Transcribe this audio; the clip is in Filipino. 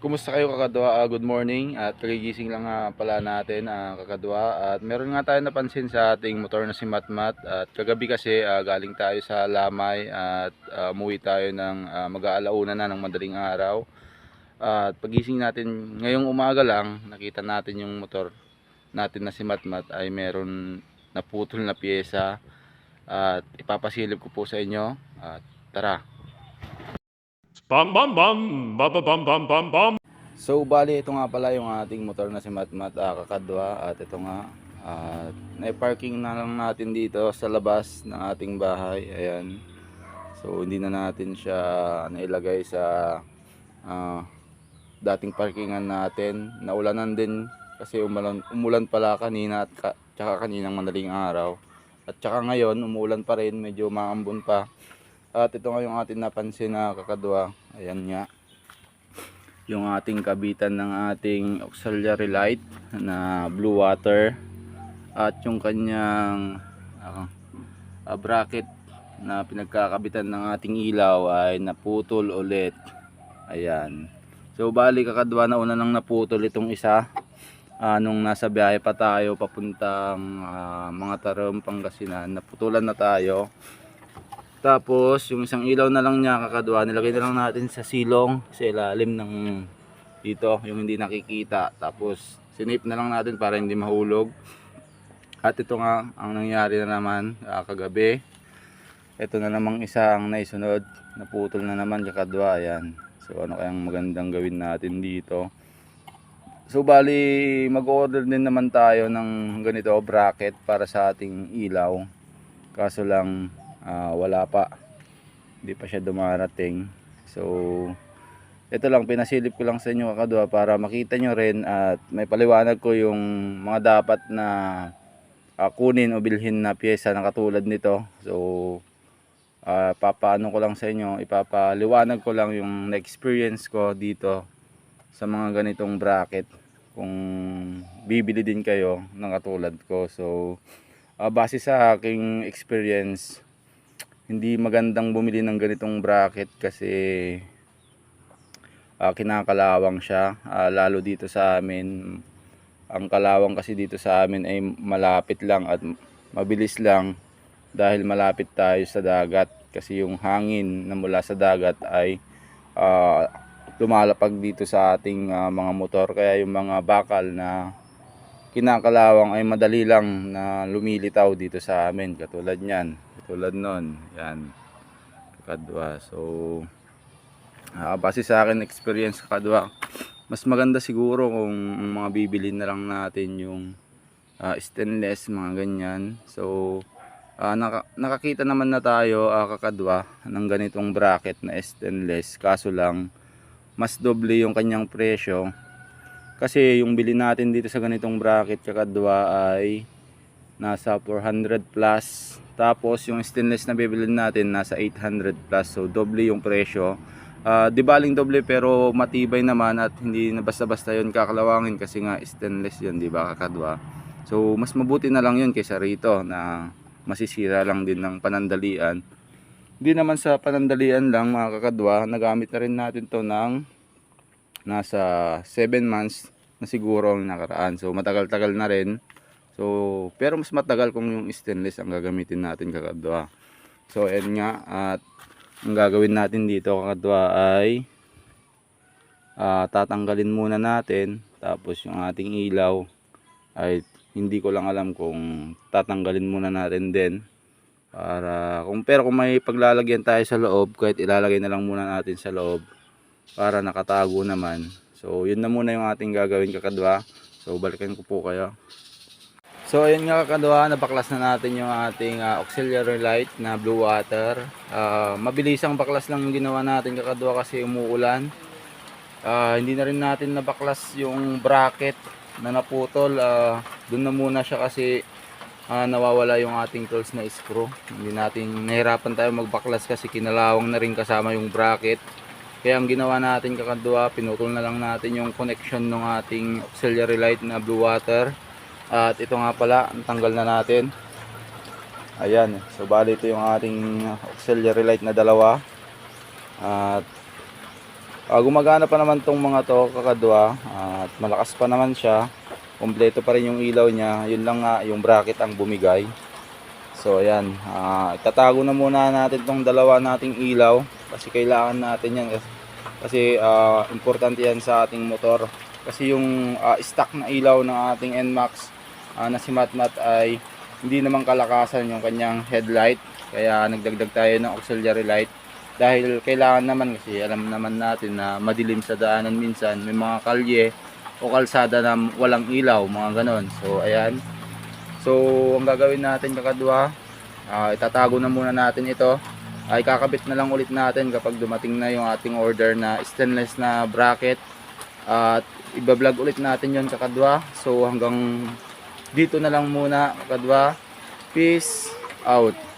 Kumusta kayo kakadwa? Ah, good morning. At kagigising lang nga pala natin ah, kakadwa. At meron nga tayo napansin sa ating motor na si Matmat. At kagabi kasi ah, galing tayo sa Lamay at ah, umuwi tayo ng ah, mag-aalauna na ng madaling araw. At pagising natin ngayong umaga lang nakita natin yung motor natin na si Matmat ay meron naputol na pyesa. At ipapasilip ko po sa inyo. At tara Bam bam bam, ba bam bam bam bam. So bali ito nga pala yung ating motor na si Matmat uh, ah, kakadwa at ito nga uh, na-parking na lang natin dito sa labas ng ating bahay. Ayan. So hindi na natin siya nailagay sa uh, dating parkingan natin. Naulanan din kasi umulan, umulan pala kanina at ka, tsaka kaninang madaling araw. At tsaka ngayon umulan pa rin, medyo maambon pa at ito nga yung ating napansin na kakadwa. Ayan nga. Yung ating kabitan ng ating auxiliary light na blue water. At yung kanyang ah, bracket na pinagkakabitan ng ating ilaw ay naputol ulit. Ayan. So bali kakadwa na una nang naputol itong isa. Ah, nung nasa biyahe pa tayo papuntang ah, mga tarom Pangasinan naputulan na tayo tapos, yung isang ilaw na lang niya kakadwa, nilagay na lang natin sa silong sa ilalim ng dito, yung hindi nakikita. Tapos, sinape na lang natin para hindi mahulog. At ito nga, ang nangyari na naman ah, kagabi. Ito na namang isa ang naisunod. Naputol na naman kakadwa, ayan. So, ano kayang magandang gawin natin dito. So, bali, mag-order din naman tayo ng ganito, bracket para sa ating ilaw. Kaso lang, ah, wala pa. Hindi pa siya dumarating. So ito lang pinasilip ko lang sa inyo kakadwa para makita nyo rin at may paliwanag ko yung mga dapat na ah, kunin o bilhin na pyesa na katulad nito. So ah, papaano ko lang sa inyo ipapaliwanag ko lang yung na-experience ko dito sa mga ganitong bracket. Kung bibili din kayo ng katulad ko. So ah, base sa aking experience hindi magandang bumili ng ganitong bracket kasi ah, kinakalawang siya. Ah, lalo dito sa amin ang kalawang kasi dito sa amin ay malapit lang at mabilis lang dahil malapit tayo sa dagat. Kasi yung hangin na mula sa dagat ay ah, lumalapag dito sa ating ah, mga motor. Kaya yung mga bakal na kinakalawang ay madali lang na lumilitaw dito sa amin katulad niyan katulad nun yan kadwa. So ah, base sa akin experience kadwa mas maganda siguro kung mga bibili na lang natin yung ah, stainless mga ganyan. So ah, naka- nakakita naman na tayo ah, kakadwa ng ganitong bracket na stainless. Kaso lang mas doble yung kanyang presyo kasi yung bili natin dito sa ganitong bracket kakadwa ay nasa 400 plus. Tapos yung stainless na bibilin natin nasa 800 plus. So doble yung presyo. Ah, di baling doble pero matibay naman at hindi na basta-basta yun kakalawangin kasi nga stainless yun, di ba kakadwa? So mas mabuti na lang yun kaysa rito na masisira lang din ng panandalian. Hindi naman sa panandalian lang mga kakadwa, nagamit na rin natin to ng nasa 7 months na siguro ang nakaraan. So matagal-tagal na rin. So pero mas matagal kung yung stainless ang gagamitin natin kakadwa. So ayan nga at ang gagawin natin dito kakadwa ay ah, tatanggalin muna natin tapos yung ating ilaw ay hindi ko lang alam kung tatanggalin muna natin din para kung pero kung may paglalagyan tayo sa loob kahit ilalagay na lang muna natin sa loob para nakatago naman. So yun na muna yung ating gagawin kakadwa. So balikan ko po kayo. So ayun nga kakadwa nabaklas na natin yung ating ah, auxiliary light na blue water. Ah, mabilisang baklas lang yung ginawa natin kakadwa kasi umuulan. Ah, hindi na rin natin nabaklas yung bracket na naputol. Ah, dun na muna siya kasi ah, nawawala yung ating tools na screw. Hindi natin nahirapan tayo magbaklas kasi kinalawang na rin kasama yung bracket kaya ang ginawa natin kakadwa, pinutol na lang natin yung connection ng ating auxiliary light na blue water. At ito nga pala, ang tanggal na natin. Ayan, so bali ito yung ating auxiliary light na dalawa. At Ah, gumagana pa naman tong mga to kakadwa at malakas pa naman siya. Kompleto pa rin yung ilaw niya. Yun lang nga yung bracket ang bumigay. So ayan, ah, itatago na muna natin tong dalawa nating ilaw kasi kailangan natin yan kasi ah, importante yan sa ating motor. Kasi yung ah, stock na ilaw ng ating NMAX ah, na si Matmat ay hindi naman kalakasan yung kanyang headlight. Kaya nagdagdag tayo ng auxiliary light. Dahil kailangan naman kasi alam naman natin na madilim sa daanan minsan may mga kalye o kalsada na walang ilaw mga ganon. So ayan. So ang gagawin natin kakadwa ah, itatago na muna natin ito ay kakabit na lang ulit natin kapag dumating na yung ating order na stainless na bracket. At ibablog ulit natin yon kakadwa. So hanggang dito na lang muna kakadwa. Peace out